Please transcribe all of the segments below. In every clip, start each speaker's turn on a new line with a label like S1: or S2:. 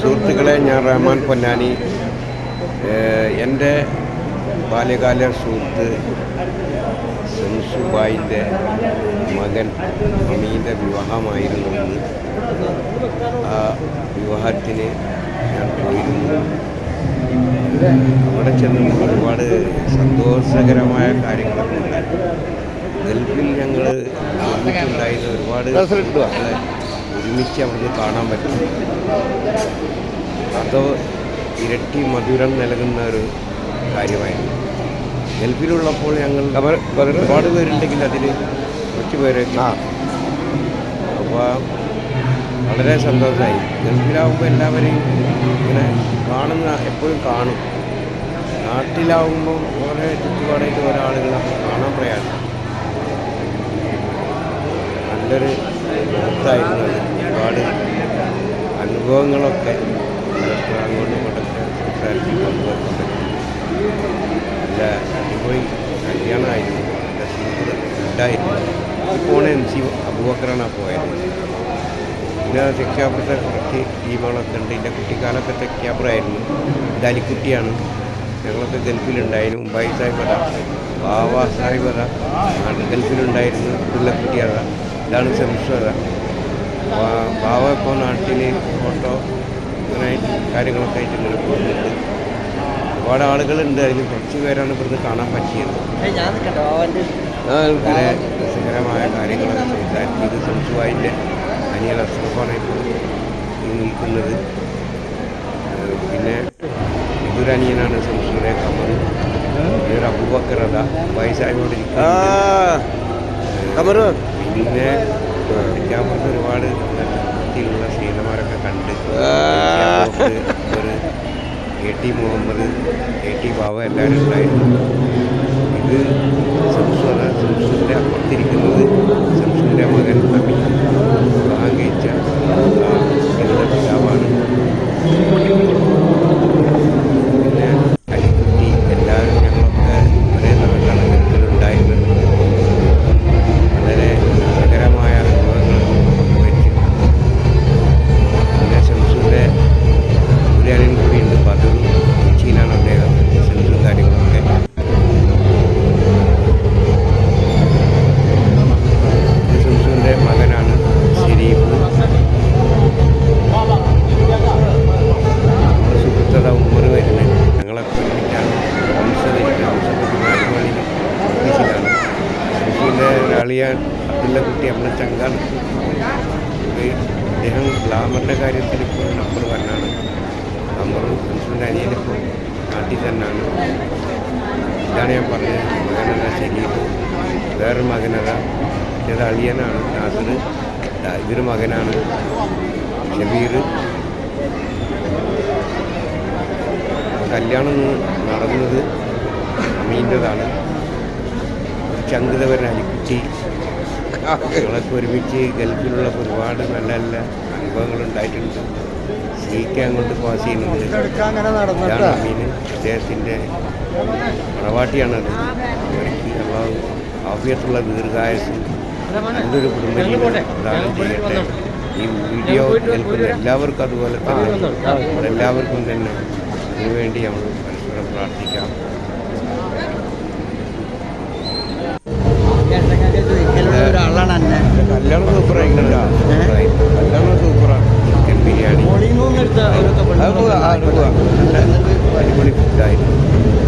S1: സുഹൃത്തുക്കളെ ഞാൻ റഹ്മാൻ പൊന്നാനി. എന്റെ ബാല്യകാല സുഹൃത്ത് സെൻസുബായിന്റെ മകൻ അമീന്റെ വിവാഹമായിരുന്നു ആ വിവാഹത്തിന് ഞാൻ പോയിരുന്നു. അവിടെ ചെന്ന് ഒരുപാട് സന്തോഷകരമായ കാര്യങ്ങളൊക്കെ ഉണ്ടായിരുന്നു ഗൾഫിൽ ഞങ്ങൾ ഉണ്ടായിരുന്ന ഒരുപാട് ഒരുമിച്ച് നമുക്ക് കാണാൻ പറ്റും. അത് ഇരട്ടി മധുരം നൽകുന്ന ഒരു കാര്യമായിരുന്നു. ഗൾഫിലുള്ളപ്പോൾ ഞങ്ങൾ ഒരുപാട് പേരുണ്ടെങ്കിൽ അതിൽ കുറച്ച് പേര് അപ്പോൾ വളരെ സന്തോഷമായി ഗൾഫിലാവുമ്പോൾ എല്ലാവരെയും ഇങ്ങനെ കാണുന്ന എപ്പോഴും കാണും. നാട്ടിലാവുമ്പോൾ വളരെ ചുറ്റുപാടായിട്ട് ഓരോ ആളുകൾ കാണാൻ പ്രയാസം. നല്ലൊരു. ഒരുപാട് അനുഭവങ്ങളൊക്കെ അങ്ങോട്ടും ഇങ്ങോട്ടൊക്കെ സംസാരിച്ച് നല്ല അടിപൊളി കല്യാണമായിരുന്നു. നല്ല സൂപ്പർ ഫുഡായിരുന്നു ഇപ്പോൾ എം സി അബൂബക്കറാണ് പോയത്. പിന്നെ തെക്കാപ്പുറത്തെ കുറച്ച് ടീമുകളൊക്കെ ഉണ്ട്. എന്റെ കുട്ടിക്കാലൊക്കെ തെക്കാപ്പുറമായിരുന്നു ഇത് അലിക്കുട്ടിയാണ് ഞങ്ങളൊക്കെ ഗൾഫിലുണ്ടായിരുന്നു. മുംബൈ സാഹിബത ബാബ നാട്ടിൽ ഗൾഫിലുണ്ടായിരുന്നു പിള്ളക്കുട്ടിയറ ഇതാണ് ബാവ ഇപ്പോൾ നാട്ടിൽ ഫോട്ടോ അങ്ങനെ കാര്യങ്ങളൊക്കെ ആയിട്ട് ഇങ്ങനെ പോകുന്നുണ്ട്. ഒരുപാട് ആളുകളുണ്ട്. അതിൽ കുറച്ച് പേരാണ് ഇവിടുന്ന് കാണാൻ പറ്റിയത്. അങ്ങനെ രസകരമായ കാര്യങ്ങളൊക്കെ സംസാരിച്ചു ഇത് സംസുവായിന്റെ അനിയൽ അസുഖമാണ് ഇപ്പോൾ നിൽക്കുന്നത്. പിന്നെ ഇതൊരു അനിയനാണ് കമർ ഇതൊരു അബൂബക്കറത വയസ്സായോട്
S2: കമറു.
S1: പിന്നെ തെക്കാപ്പുറത്ത് ഒരുപാട് വൃത്തിയുള്ള ശീലമാരൊക്കെ കണ്ട് ഒരു A T Muhammad A T Baba എല്ലാവരും ഉണ്ടായിരുന്നു. ഇത് അബ്ദുള്ള കുട്ടി നമ്മുടെ ചങ്കാണ്. അദ്ദേഹം ഗ്ലാമറിന്റെ കാര്യത്തിൽ ഇപ്പോൾ നമ്പർ വണ്ണാണ് നമ്മളും കൃഷ്ണന്റെ അനിയനിപ്പോൾ നാട്ടിൽ തന്നെയാണ്. ഇതാണ് ഞാൻ പറഞ്ഞത്. മകനല്ല ശരീരം വേറൊരു മകനല്ല ഇത് അളിയനാണ്. നാസർ ഇതൊരു മകനാണ്. ഷബീർ. കല്യാണം നടന്നത് അമീന്റെതാണ് ചങ്കുതവരൻ അലിക്കുട്ടി. ഞങ്ങളൊക്കെ ഒരുമിച്ച് ഗൾഫിലുള്ള ഒരുപാട് നല്ല നല്ല അനുഭവങ്ങൾ ഉണ്ടായിട്ടുണ്ട് സീക്ക് അങ്ങോട്ട് പാസ് ഇതാണ് അമീൻ അദ്ദേഹത്തിന്റെ മണവാട്ടിയാണത് അവർക്ക് അള്ളാഹു ആഫിയത്തുള്ള ദീർഘായസും നല്ലൊരു കുടുംബജീവിതം പ്രദാനം ചെയ്യട്ടെ ഈ വീഡിയോ കേൾക്കുന്ന എല്ലാവർക്കും അതുപോലെ തന്നെ. എല്ലാവർക്കും തന്നെ. അതിനുവേണ്ടി നമ്മൾ പരസ്പരം പ്രാർത്ഥിക്കാം
S2: ഒരാളാണ് എന്നെ
S1: കല്യാണം സൂപ്പറായിട്ടുണ്ട് കല്യാണം സൂപ്പറാണ് ചിക്കൻ ബിരിയാണി അത് പോവാ, ആ, അത് പോവാ. നല്ല അടിപൊളി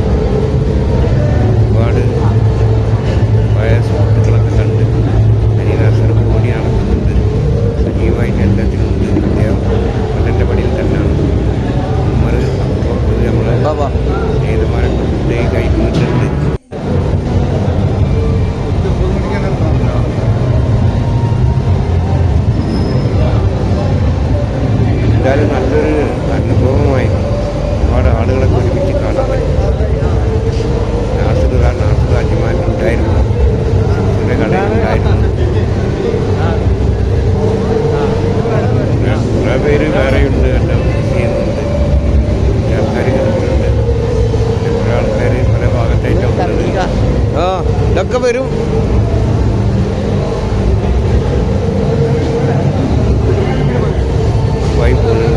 S1: ഒക്കെ വരും. വൈബ് പോകുന്നു